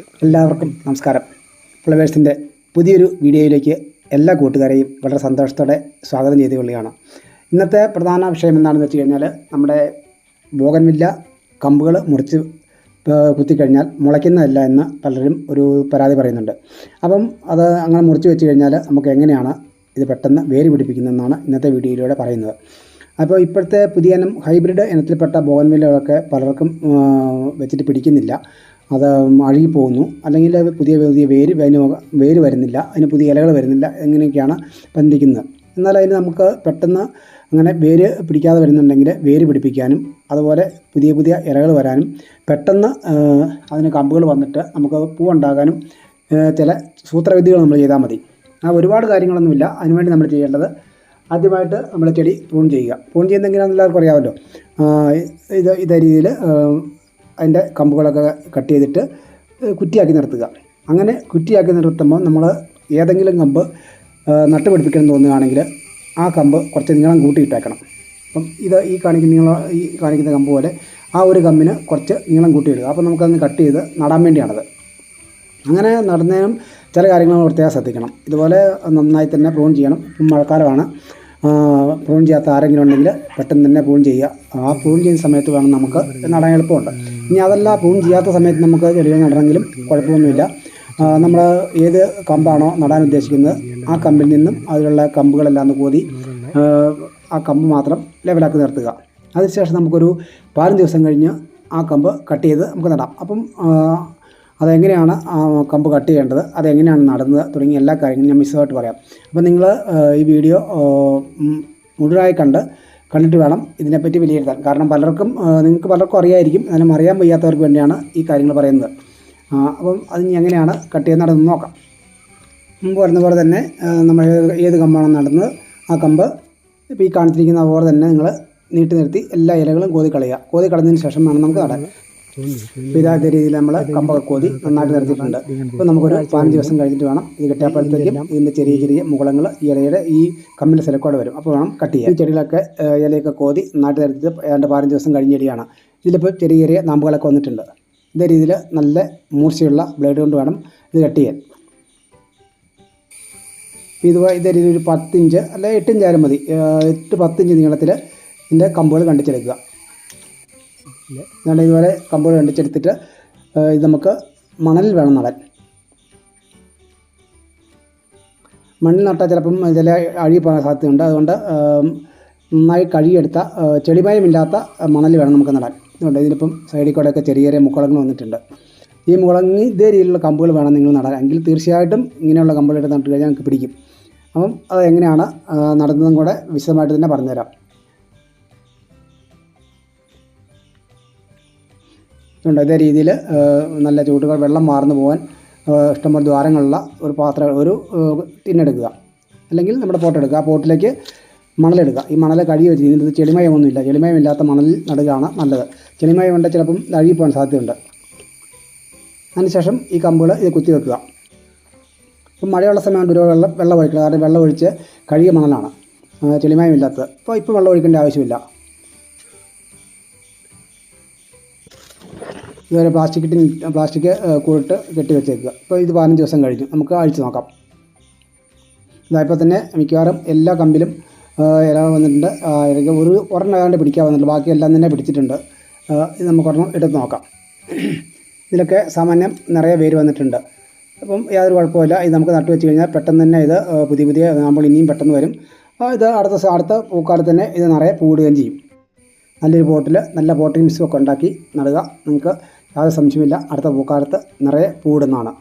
എല്ലാവർക്കും നമസ്കാരം. ഫ്ലവേഴ്സിന്റെ പുതിയൊരു വീഡിയോയിലേക്ക് എല്ലാ കൂട്ടുകാരെയും വളരെ സന്തോഷത്തോടെ സ്വാഗതം ചെയ്തുകൊള്ളുകയാണ് ഇന്നത്തെ പ്രധാന വിഷയം എന്താണെന്ന് വെച്ച് കഴിഞ്ഞാൽ നമ്മുടെ ബോഗൻവില്ല കമ്പുകൾ മുറിച്ച് കുത്തിക്കഴിഞ്ഞാൽ മുളയ്ക്കുന്നതല്ല എന്ന് പലരും ഒരു പരാതി പറയുന്നുണ്ട്. അപ്പം അത് അങ്ങനെ മുറിച്ച് വെച്ച് കഴിഞ്ഞാൽ നമുക്ക് എങ്ങനെയാണ് ഇത് പെട്ടെന്ന് വേര് പിടിപ്പിക്കുന്നതെന്നാണ് ഇന്നത്തെ വീഡിയോയിലൂടെ പറയുന്നത്. അപ്പോൾ ഇപ്പോഴത്തെ പുതിയ ഇനം ഹൈബ്രിഡ് ഇനത്തിൽപ്പെട്ട ബോഗൻവില്ലകളൊക്കെ പലർക്കും വെച്ചിട്ട് പിടിക്കുന്നില്ല. അത് അഴുകിപ്പോകുന്നു അല്ലെങ്കിൽ അത് പുതിയ പുതിയ വേര് അതിന് വേര് വരുന്നില്ല. അതിന് പുതിയ ഇലകൾ വരുന്നില്ല. എങ്ങനെയൊക്കെയാണ് ബന്ധിക്കുന്നത്. എന്നാൽ അതിന് നമുക്ക് പെട്ടെന്ന് അങ്ങനെ വേര് പിടിക്കാതെ വരുന്നുണ്ടെങ്കിൽ വേര് പിടിപ്പിക്കാനും അതുപോലെ പുതിയ പുതിയ ഇലകൾ വരാനും പെട്ടെന്ന് അതിന് കമ്പുകൾ വന്നിട്ട് നമുക്ക് പൂവുണ്ടാകാനും ചില സൂത്രവിദ്യകൾ നമ്മൾ ചെയ്താൽ മതി. ആ ഒരുപാട് കാര്യങ്ങളൊന്നുമില്ല. അതിനുവേണ്ടി നമ്മൾ ചെയ്യേണ്ടത് ആദ്യമായിട്ട് നമ്മൾ ചെടി പൂൺ ചെയ്യുക. പൂൺ ചെയ്യുന്ന എല്ലാവർക്കും അറിയാമല്ലോ. ഇത് ഇതേ രീതിയിൽ അതിന്റെ കമ്പുകളൊക്കെ കട്ട് ചെയ്തിട്ട് കുറ്റിയാക്കി നിർത്തുക. അങ്ങനെ കുറ്റിയാക്കി നിർത്തുമ്പോൾ നമ്മൾ ഏതെങ്കിലും കമ്പ് നട്ടുപിടിപ്പിക്കണം തോന്നുകയാണെങ്കിൽ ആ കമ്പ് കുറച്ച് നീളം കൂട്ടിയിട്ടേക്കണം അപ്പം ഇത് ഈ കാണിക്കുന്ന നീളം ഈ കാണിക്കുന്ന കമ്പ് പോലെ ആ ഒരു കമ്പിന് കുറച്ച് നീളം കൂട്ടിയിടുക അപ്പോൾ നമുക്കതൊന്ന് കട്ട് ചെയ്ത് നടാൻ വേണ്ടിയാണത്. അങ്ങനെ നടന്നതിനും ചില കാര്യങ്ങൾ പ്രത്യേകം ശ്രദ്ധിക്കണം. ഇതുപോലെ നന്നായി തന്നെ പ്രൂൺ ചെയ്യണം. മഴക്കാലമാണ്. പ്രൂൺ ചെയ്യാത്ത ആരെങ്കിലും ഉണ്ടെങ്കിൽ പെട്ടെന്ന് തന്നെ പ്രൂൺ ചെയ്യുക. ആ പ്രൂൺ ചെയ്യുന്ന സമയത്ത് വേണം നമുക്ക് നടാൻ എളുപ്പമുണ്ട്. ഇനി അതല്ല പ്രൂൺ ചെയ്യാത്ത സമയത്ത് നമുക്ക് ചെടികൾ നടണമെങ്കിലും കുഴപ്പമൊന്നുമില്ല. നമ്മൾ ഏത് കമ്പാണോ നടാൻ ഉദ്ദേശിക്കുന്നത് ആ കമ്പിൽ നിന്നും അതിലുള്ള കമ്പുകളെല്ലാം ഒന്ന് കൂതി ആ, കമ്പ് മാത്രം ലെവലാക്കി നിർത്തുക. അതിനുശേഷം നമുക്കൊരു പതിനഞ്ച് ദിവസം കഴിഞ്ഞ് ആ കമ്പ് കട്ട് ചെയ്ത് നമുക്ക് നടാം. അപ്പം അതെങ്ങനെയാണ് ആ കമ്പ് കട്ട് ചെയ്യേണ്ടത്? അതെങ്ങനെയാണ് നടുന്നത്? തുടങ്ങിയ എല്ലാ കാര്യങ്ങളും ഞാൻ വിശദമായിട്ട് പറയാം. അപ്പോൾ നിങ്ങൾ ഈ വീഡിയോ മുഴുവനായി കണ്ട് കണ്ടിട്ട് വേണം ഇതിനെപ്പറ്റി വിലയിരുത്താൻ. കാരണം പലർക്കും നിങ്ങൾക്ക് പലർക്കും അറിയായിരിക്കും. അതിനും അറിയാൻ വയ്യാത്തവർക്ക് വേണ്ടിയാണ് ഈ കാര്യങ്ങൾ പറയുന്നത്. അപ്പം അത് എങ്ങനെയാണ് കട്ട് ചെയ്യുന്ന നടന്നു നോക്കാം. മുമ്പ് പറഞ്ഞ പോലെ തന്നെ നമ്മൾ ഏത് കമ്പാണ് നടന്നത്? ആ കമ്പ് ഇപ്പോൾ ഈ കാണിച്ചിരിക്കുന്ന പോലെ തന്നെ നിങ്ങൾ നീട്ടി നിർത്തി എല്ലാ ഇലകളും കോതി കളയുക കോതി കളഞ്ഞതിന് ശേഷം വേണം നമുക്ക് നടാൻ. അപ്പോൾ രീതിയിൽ നമ്മൾ കമ്പൊക്കെ കോതി നന്നായിട്ട് നിർത്തിയിട്ടുണ്ട് അപ്പോൾ നമുക്കൊരു പതിനഞ്ച് ദിവസം കഴിഞ്ഞിട്ട് വേണം ഇത് കെട്ടിയപ്പോഴത്തേക്കും ഇതിന്റെ ചെറിയ ചെറിയ മുകളങ്ങൾ ഇലയുടെ ഈ കമ്മിന്റെ സിലക്കോടെ വരും. അപ്പോൾ വേണം കട്ട് ചെയ്യാം ഈ ചെടികളൊക്കെ ഇലയൊക്കെ കോതി നന്നായിട്ട് നിർത്തിയിട്ട് ഏതാണ്ട് പതിനഞ്ച് ദിവസം കഴിഞ്ഞ ചെടിയാണ്. ഇതിലിപ്പോൾ ചെറിയ ചെറിയ നാമ്പുകളൊക്കെ വന്നിട്ടുണ്ട്. ഇതേ രീതിയിൽ നല്ല മൂർച്ചയുള്ള ബ്ലേഡ് കൊണ്ട് വേണം ഇത് കട്ട് ചെയ്യാൻ. ഇതുപോലെ ഇതേ രീതിയിൽ ഒരു പത്തിഞ്ച് അല്ലെ എട്ടിഞ്ചായാലും മതി. എട്ട് പത്തിഞ്ച് നീളത്തിൽ ഇതിന്റെ കമ്പുകൾ കണ്ടിച്ചെടുക്കുക. എന്നിട്ട് ഇതുപോലെ കമ്പുകൾ കണ്ടിച്ചെടുത്തിട്ട് ഇത് നമുക്ക് മണലിൽ വേണം നടാൻ. മണ്ണിൽ നട്ടാൽ ചിലപ്പം ഇതിൽ അഴുകി പോകാൻ സാധ്യതയുണ്ട്. അതുകൊണ്ട് നന്നായി കഴുകിയെടുത്ത ചെളിമയമില്ലാത്ത മണൽ വേണം നമുക്ക് നടാൻ. അതുകൊണ്ട് ഇതിലിപ്പം സൈഡിൽ കൂടെയൊക്കെ ചെറിയ ചെറിയ മുക്കുളങ്ങൾ വന്നിട്ടുണ്ട്. ഈ മുളങ്ങി ഇതേ രീതിയിലുള്ള കമ്പുകൾ വേണം നിങ്ങൾ നടാൻ. എങ്കിൽ തീർച്ചയായിട്ടും ഇങ്ങനെയുള്ള കമ്പുകൾ എടുത്ത് നട്ട് കഴിഞ്ഞാൽ നമുക്ക് പിടിക്കും. അപ്പം അത് എങ്ങനെയാണ് നടുന്നതും കൂടെ വിശദമായിട്ട് തന്നെ പറഞ്ഞുതരാം. ഉണ്ട്. ഇതേ രീതിയിൽ നല്ല ചൂട്ടുകൾ വെള്ളം മാർന്നു പോകാൻ ഇഷ്ടംപോലെ ദ്വാരങ്ങളുള്ള ഒരു പാത്രം ഒരു തിന്നെടുക്കുക അല്ലെങ്കിൽ നമ്മുടെ പോട്ട് എടുക്കുക. ആ പോട്ടിലേക്ക് മണലെടുക്കുക ഈ മണൽ കഴുകി വെച്ച് ഇതിനകത്ത് ചെളിമയമൊന്നുമില്ല. ചെളിമയമില്ലാത്ത മണലിൽ നടുകയാണ് നല്ലത്. ചെളിമയം ഉണ്ട് ചിലപ്പം അഴുകിപ്പോകാൻ സാധ്യതയുണ്ട്. അതിനുശേഷം ഈ കമ്പുകൾ ഇത് കുത്തി വെക്കുക. ഇപ്പം മഴയുള്ള സമയത്ത് ഒരു വെള്ളം വെള്ളം ഒഴിക്കുക. കാരണം വെള്ളം ഒഴിച്ച് കഴുകിയ മണലാണ് ചെളിമയമില്ലാത്തത്. അപ്പോൾ ഇപ്പോൾ വെള്ളം ഒഴിക്കേണ്ട ആവശ്യമില്ല. ഇതുവരെ പ്ലാസ്റ്റിക് ടിൻ പ്ലാസ്റ്റിക് കൂടിട്ട് കെട്ടി വെച്ചേക്കുക. ഇപ്പോൾ ഇത് പതിനഞ്ച് ദിവസം കഴിഞ്ഞു. നമുക്ക് അഴിച്ച് നോക്കാം. ഇതായപ്പോൾ തന്നെ മിക്കവാറും എല്ലാ കമ്പിലും ഇല വന്നിട്ടുണ്ട്. ഇലക്ക് ഒരു ഒരെണ്ണം ഏതാണ്ട് പിടിക്കാൻ വന്നിട്ടുണ്ട് ബാക്കി എല്ലാം തന്നെ പിടിച്ചിട്ടുണ്ട്. ഇത് നമുക്ക് ഒരെണ്ണം എടുത്ത് നോക്കാം. ഇതിലൊക്കെ സാമാന്യം നിറയെ വേര് വന്നിട്ടുണ്ട്. അപ്പം യാതൊരു കുഴപ്പമില്ല ഇത് നമുക്ക് നട്ടു വെച്ച് കഴിഞ്ഞാൽ പെട്ടെന്ന് തന്നെ ഇത് പുതിയ പുതിയ നമ്മൾ ഇനിയും പെട്ടെന്ന് വരും. ഇത് അടുത്ത അടുത്ത പൂക്കാലത്ത് തന്നെ ഇത് നിറയെ പൂടുകയും ചെയ്യും. നല്ലൊരു പോട്ടിൽ നല്ല പോട്ടിംഗ് മിക്സും ഒക്കെ ഉണ്ടാക്കി നടുക. നിങ്ങൾക്ക് യാതൊരു സംശയമില്ല അടുത്ത പൂക്കാലത്ത് നിറയെ പൂടുന്നതാണ്